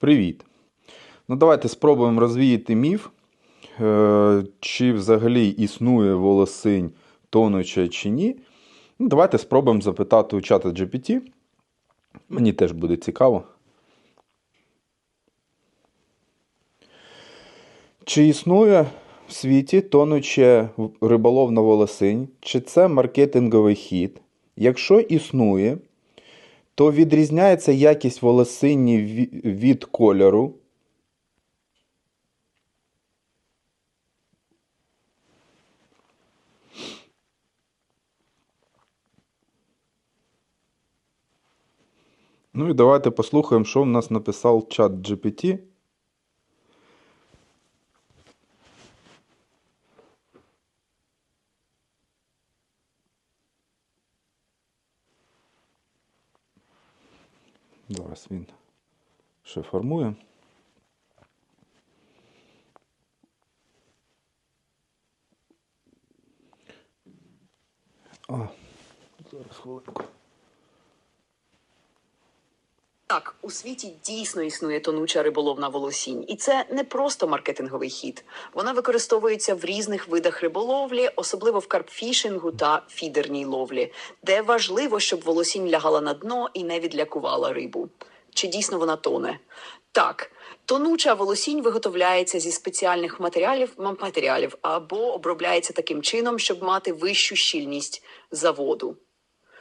Привіт! Ну, давайте спробуємо розвіяти міф, е, чи взагалі існує волосинь тонуча чи ні. Ну, давайте спробуємо запитати у чата GPT. Мені теж буде цікаво. Чи існує в світі тонуча риболовна волосинь? Чи це маркетинговий хід? Якщо існує, то відрізняється якість волосині ві- від кольору. Ну і давайте послухаємо, що в нас написав чат GPT. Зараз він ще формує. А, зараз хвилинку. Так, у світі дійсно існує тонуча риболовна волосінь, і це не просто маркетинговий хід. Вона використовується в різних видах риболовлі, особливо в карпфішингу та фідерній ловлі, де важливо, щоб волосінь лягала на дно і не відлякувала рибу. Чи дійсно вона тоне? Так, тонуча волосінь виготовляється зі спеціальних матеріалів, матеріалів або обробляється таким чином, щоб мати вищу щільність за воду.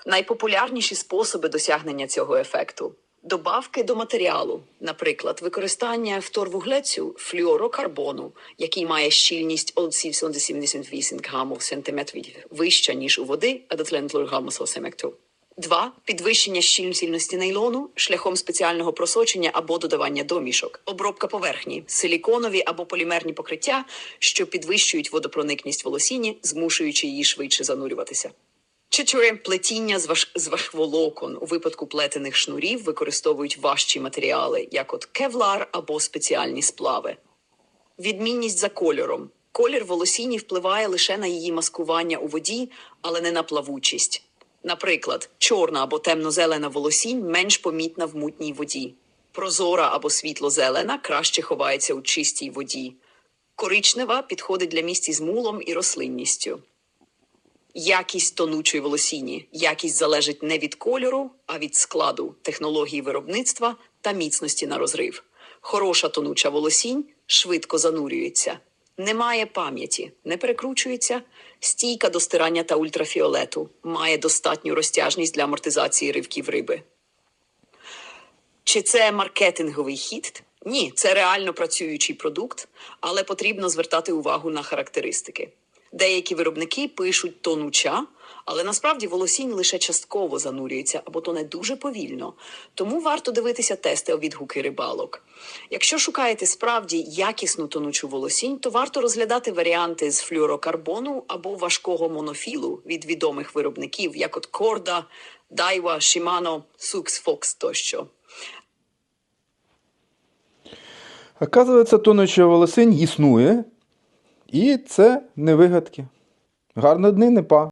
Найпопулярніші способи досягнення цього ефекту. Добавки до матеріалу, наприклад, використання вторвуглецю флюорокарбону, який має щільність от 78 грамів сантиметрів вища, ніж у води, а сантиметрів. Два підвищення щільності нейлону шляхом спеціального просочення або додавання домішок, обробка поверхні, силіконові або полімерні покриття, що підвищують водопроникність волосіні, змушуючи її швидше занурюватися. Чотири плетіння з, ваш... з важкволокон. У випадку плетених шнурів використовують важчі матеріали, як от кевлар або спеціальні сплави. Відмінність за кольором. Колір волосіні впливає лише на її маскування у воді, але не на плавучість. Наприклад, чорна або темно-зелена волосінь менш помітна в мутній воді. Прозора або світло-зелена краще ховається у чистій воді. Коричнева підходить для місць із мулом і рослинністю. Якість тонучої волосіні. Якість залежить не від кольору, а від складу, технології виробництва та міцності на розрив. Хороша тонуча волосінь швидко занурюється, не має пам'яті, не перекручується, стійка до стирання та ультрафіолету, має достатню розтяжність для амортизації ривків риби. Чи це маркетинговий хід? Ні, це реально працюючий продукт, але потрібно звертати увагу на характеристики. Деякі виробники пишуть тонуча, але насправді волосінь лише частково занурюється або то не дуже повільно. Тому варто дивитися тести відгуки рибалок. Якщо шукаєте справді якісну тонучу волосінь, то варто розглядати варіанти з флюорокарбону або важкого монофілу від відомих виробників, як от Корда, Daiwa, Shimano, Sux Fox тощо. Оказується, тонуча волосинь існує, і це не вигадки. Гарно дни не па.